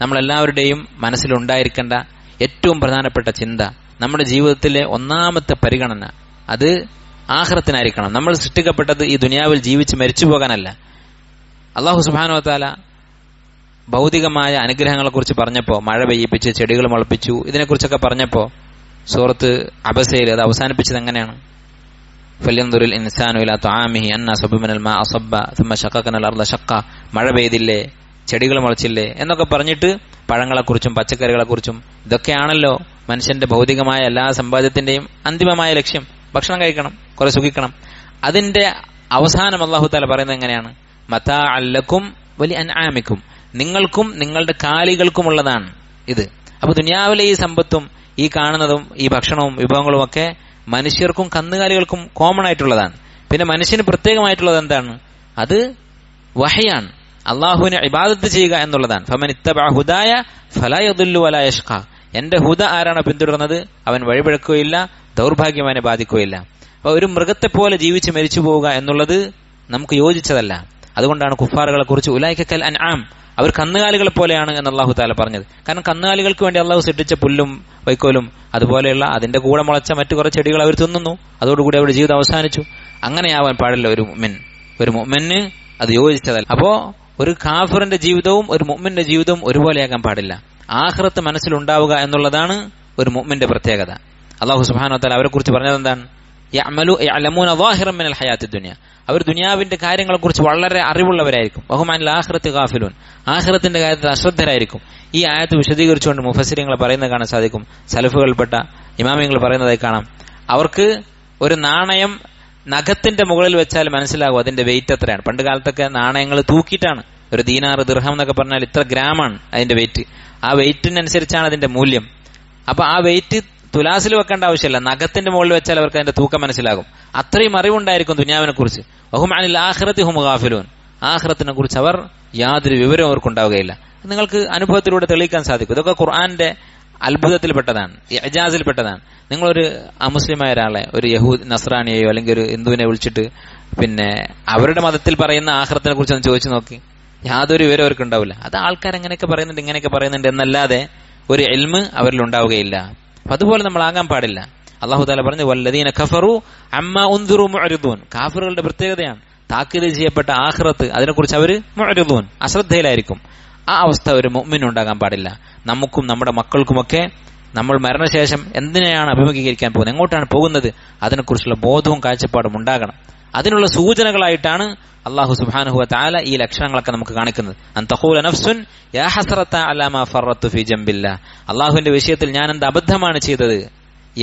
നമ്മളെല്ലാവരുടെയും മനസ്സിലുണ്ടായിരിക്കേണ്ട ഏറ്റവും പ്രധാനപ്പെട്ട ചിന്ത നമ്മുടെ ജീവിതത്തിലെ ഒന്നാമത്തെ പരിഗണന അത് ആഹ്റത്തിനായിരിക്കണം. നമ്മൾ സൃഷ്ടിക്കപ്പെട്ടത് ഈ ദുനിയാവിൽ ജീവിച്ച് മരിച്ചു പോകാനല്ല. അള്ളാഹു സുബാനോത്താല ഭൗതികമായ അനുഗ്രഹങ്ങളെക്കുറിച്ച് പറഞ്ഞപ്പോൾ മഴ പെയ്യിപ്പിച്ച് ചെടികൾ മുളപ്പിച്ചു ഇതിനെക്കുറിച്ചൊക്കെ പറഞ്ഞപ്പോൾ സൂറത്ത് അബസയിൽ അത് അവസാനിപ്പിച്ചത് എങ്ങനെയാണ്? ഫല്യന്തുരിൽ ഇൻസാനു ഇലാ ത്വാമിഹി അന്ന സബുമിനൽ മാ അസബ്ബ തുമ്മ ശക്കനൽ അർദ ശക്ക മഴ പെയ്തില്ലേ? ചെടികൾ മുളച്ചില്ലേ എന്നൊക്കെ പറഞ്ഞിട്ട് പഴങ്ങളെക്കുറിച്ചും പച്ചക്കറികളെക്കുറിച്ചും ഇതൊക്കെയാണല്ലോ മനുഷ്യന്റെ ഭൗതികമായ എല്ലാ സമ്പാദ്യത്തിന്റെയും അന്തിമമായ ലക്ഷ്യം. ഭക്ഷണം കഴിക്കണം കുറെ സുഖിക്കണം. അതിന്റെ അവസാനം അള്ളാഹു താല പറയുന്നത് എങ്ങനെയാണ്? മതാ അല്ലക്കും വലിയ അനാമിക്കും നിങ്ങൾക്കും നിങ്ങളുടെ കാലികൾക്കുമുള്ളതാണ് ഇത്. അപ്പൊ ദുനിയാവിലെ ഈ സമ്പത്തും ഈ കാണുന്നതും ഈ ഭക്ഷണവും വിഭവങ്ങളും ഒക്കെ മനുഷ്യർക്കും കന്നുകാലികൾക്കും കോമൺ ആയിട്ടുള്ളതാണ്. പിന്നെ മനുഷ്യന് പ്രത്യേകമായിട്ടുള്ളത് എന്താണ്? അത് വഹയാണ്. അള്ളാഹുവിനെ ഇബാദത്ത് ചെയ്യുക എന്നുള്ളതാണ്. ഫമൻ ഇത്തബഅ ഹുദായ എന്റെ ഹുദ ആരാണ് പിന്തുടർന്നത്? അവൻ വഴിപിഴക്കുകയില്ല ദൗർഭാഗ്യം അവനെ ബാധിക്കുകയില്ല. അപ്പൊ ഒരു മൃഗത്തെ പോലെ ജീവിച്ച് മരിച്ചു പോവുക എന്നുള്ളത് നമുക്ക് യോജിച്ചതല്ല. അതുകൊണ്ടാണ് കുഫാറുകളെ കുറിച്ച് ഉലായിക്കൽ അൻ ആം അവർ കന്നുകാലികളെ പോലെയാണ് എന്ന് അള്ളാഹു താല പറഞ്ഞത്. കാരണം കന്നുകാലികൾക്ക് വേണ്ടി അള്ളാഹു സൃഷ്ടിച്ച പുല്ലും വൈക്കോലും അതുപോലെയുള്ള അതിന്റെ കൂടെ മുളച്ച മറ്റു കുറെ ചെടികൾ അവർ തിന്നുന്നു. അതോടുകൂടി അവരുടെ ജീവിതം അവസാനിച്ചു. അങ്ങനെയാവാൻ പാടില്ല ഒരു മുമ്മിൻ ഒരു മുമ്മിന് അത് യോജിച്ചതല്ല. അപ്പോ ഒരു കാഫറിന്റെ ജീവിതവും ഒരു മുമ്മിന്റെ ജീവിതവും ഒരുപോലെയാകാൻ പാടില്ല. ആഹ്റത്ത് മനസ്സിലുണ്ടാവുക എന്നുള്ളതാണ് ഒരു മുമ്മിന്റെ പ്രത്യേകത. അള്ളാഹു സുബാനോത്താൽ അവരെ കുറിച്ച് പറഞ്ഞത് എന്താണ് ദുനിയ. അവർ ദുനിയാവിന്റെ കാര്യങ്ങളെക്കുറിച്ച് വളരെ അറിവുള്ളവരായിരിക്കും. ബഹുമാനിൽ ആഹ്റത്ത് ഗാഫിലൂൻ. ആഹ്റത്തിന്റെ കാര്യത്തിൽ അശ്രദ്ധരായിരിക്കും. ഈ ആയത്ത് വിശദീകരിച്ചുകൊണ്ട് മുഫസിരിങ്ങൾ പറയുന്നത് കാണാൻ സാധിക്കും. സലഫുകൾപ്പെട്ട ഇമാമിയങ്ങൾ പറയുന്നതായി കാണാം. അവർക്ക് ഒരു നാണയം നഖത്തിന്റെ മുകളിൽ വെച്ചാൽ മനസ്സിലാകും അതിന്റെ വെയിറ്റ് എത്രയാണ്. പണ്ട് കാലത്തൊക്കെ നാണയങ്ങൾ തൂക്കിയിട്ടാണ്. ഒരു ദീനാറ് ദൃഹം എന്നൊക്കെ പറഞ്ഞാൽ ഇത്ര ഗ്രാമാണ് അതിന്റെ വെയിറ്റ് ആ വെയിറ്റിനനുസരിച്ചാണ് അതിന്റെ മൂല്യം. അപ്പൊ ആ വെയിറ്റ് തുലാസിൽ വെക്കേണ്ട ആവശ്യമില്ല. നഖത്തിന്റെ മുകളിൽ വെച്ചാൽ അവർക്ക് അതിന്റെ തൂക്കം മനസ്സിലാകും. അത്രയും അറിവുണ്ടായിരിക്കും ദുനിയാവിനെ കുറിച്ച്. ബഹുമാനിൽ ആഹ്റത്തി ഹുമുഖാഫിലൂൻ ആഹ്റത്തിനെ കുറിച്ച് അവർ യാതൊരു വിവരവും അവർക്കുണ്ടാവുകയില്ല. നിങ്ങൾക്ക് അനുഭവത്തിലൂടെ തെളിയിക്കാൻ സാധിക്കും. ഇതൊക്കെ ഖുർആന്റെ അത്ഭുതത്തിൽപ്പെട്ടതാണ് എജാസിൽപ്പെട്ടതാണ് നിങ്ങളൊരു അമുസ്ലിമായ ഒരാളെ ഒരു യഹൂദ് നസ്രാണിയെയോ അല്ലെങ്കിൽ ഒരു ഹിന്ദുവിനെ വിളിച്ചിട്ട് പിന്നെ അവരുടെ മതത്തിൽ പറയുന്ന ആഹ്റത്തിനെ കുറിച്ച് ഒന്ന് ചോദിച്ചു നോക്കി. യാതൊരു വിവരം അവർക്ക് ഉണ്ടാവില്ല അത് ആൾക്കാർ എങ്ങനെയൊക്കെ പറയുന്നുണ്ട് ഇങ്ങനെയൊക്കെ പറയുന്നുണ്ട് എന്നല്ലാതെ ഒരു എൽമ് അവരിൽ ഉണ്ടാവുകയില്ല. അപ്പൊ അതുപോലെ നമ്മൾ ആകാൻ പാടില്ല. അള്ളാഹു താല പറഞ്ഞു വല്ലദീന ഖഫറു അമ്മ ഉന്തുറു മുഅരിദൂൻ. കാഫറുകളുടെ പ്രത്യേകതയാണ് താക്കീത് ചെയ്യപ്പെട്ട ആഖിറത്ത് അതിനെക്കുറിച്ച് അവർ മുഅരിദൂൻ അശ്രദ്ധയിലായിരിക്കും. ആ അവസ്ഥ ഒരു മുമ്മിനുണ്ടാകാൻ പാടില്ല. നമുക്കും നമ്മുടെ മക്കൾക്കുമൊക്കെ നമ്മൾ മരണശേഷം എന്തിനെയാണ് അഭിമുഖീകരിക്കാൻ പോകുന്നത്? എങ്ങോട്ടാണ് പോകുന്നത്? അതിനെക്കുറിച്ചുള്ള ബോധവും കാഴ്ചപ്പാടും ഉണ്ടാകണം. അതിനുള്ള സൂചനകളായിട്ടാണ് അള്ളാഹു സുബാനുഹുവ താല ഈ ലക്ഷണങ്ങളൊക്കെ നമുക്ക് കാണിക്കുന്നത്. അള്ളാഹുവിന്റെ വിഷയത്തിൽ ഞാൻ എന്ത് അബദ്ധമാണ് ചെയ്തത്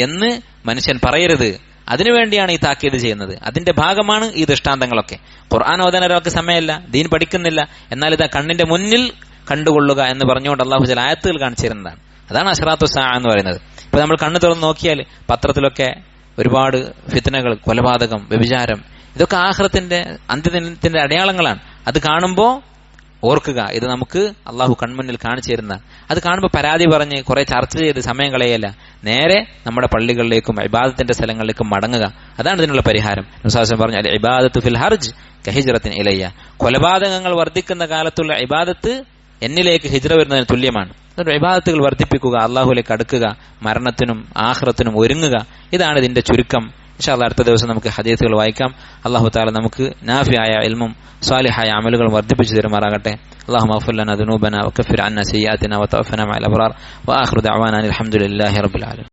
എന്ന് മനുഷ്യൻ പറയരുത്. അതിനുവേണ്ടിയാണ് ഈ താക്കീത് ചെയ്യുന്നത്. അതിന്റെ ഭാഗമാണ് ഈ ദൃഷ്ടാന്തങ്ങളൊക്കെ. ഖുർആൻ ഓതാൻ സമയമല്ല ദീൻ പഠിക്കുന്നില്ല. എന്നാൽ ഇതാ കണ്ണിന്റെ മുന്നിൽ കണ്ടുകൊള്ളുക എന്ന് പറഞ്ഞുകൊണ്ട് അള്ളാഹു ചില ആയത്തുകൾ കാണിച്ചിരുന്നതാണ്. അതാണ് അഷറാത്തു സാ എന്ന് പറയുന്നത്. ഇപ്പൊ നമ്മൾ കണ്ണു തുറന്ന് നോക്കിയാൽ പത്രത്തിലൊക്കെ ഒരുപാട് ഫിത്തനകൾ കൊലപാതകം വ്യഭിചാരം ഇതൊക്കെ ആഹ്റത്തിന്റെ അന്ത്യദിനത്തിന്റെ അടയാളങ്ങളാണ്. അത് കാണുമ്പോൾ ഓർക്കുക ഇത് നമുക്ക് അള്ളാഹു കൺമുന്നിൽ കാണിച്ചു തരുന്ന. അത് കാണുമ്പോൾ പരാതി പറഞ്ഞ് കുറെ ചർച്ച ചെയ്ത് സമയം കളയല്ല. നേരെ നമ്മുടെ പള്ളികളിലേക്കും ഇബാദത്തിന്റെ സ്ഥലങ്ങളിലേക്കും മടങ്ങുക. അതാണ് ഇതിനുള്ള പരിഹാരം. വിശ്വാസം പറഞ്ഞു അല്ലെ ഇബാദത്ത് ഫിൽ ഹർജ് കഹിജറത്തിന് ഇലയ്യ. കൊലപാതകങ്ങൾ വർദ്ധിക്കുന്ന കാലത്തുള്ള ഇബാദത്ത് എന്നിലേക്ക് ഹിജ്ര വരുന്നതിന് തുല്യമാണ് അതുകൊണ്ട് ഇബാദത്തുകൾ വർദ്ധിപ്പിക്കുക അള്ളാഹുലേക്ക് അടുക്കുക മരണത്തിനും ആഹ്റത്തിനും ഒരുങ്ങുക ഇതാണ് ഇതിന്റെ ചുരുക്കം ഇൻഷാല്ല അടുത്ത ദിവസം നമുക്ക് ഹദീസുകൾ വായിക്കാം അള്ളാഹു താല നമുക്ക് നാഫിയായ ഇൽമും സ്വാലിഹായ അമലുകളും വർദ്ധിപ്പിച്ചു തരുമാറാകട്ടെ اللهم اغفر لنا ذنوبنا وكفر عنا سيئاتنا وتوفنا مع الابرار واخر دعوانا الحمد لله رب العالمين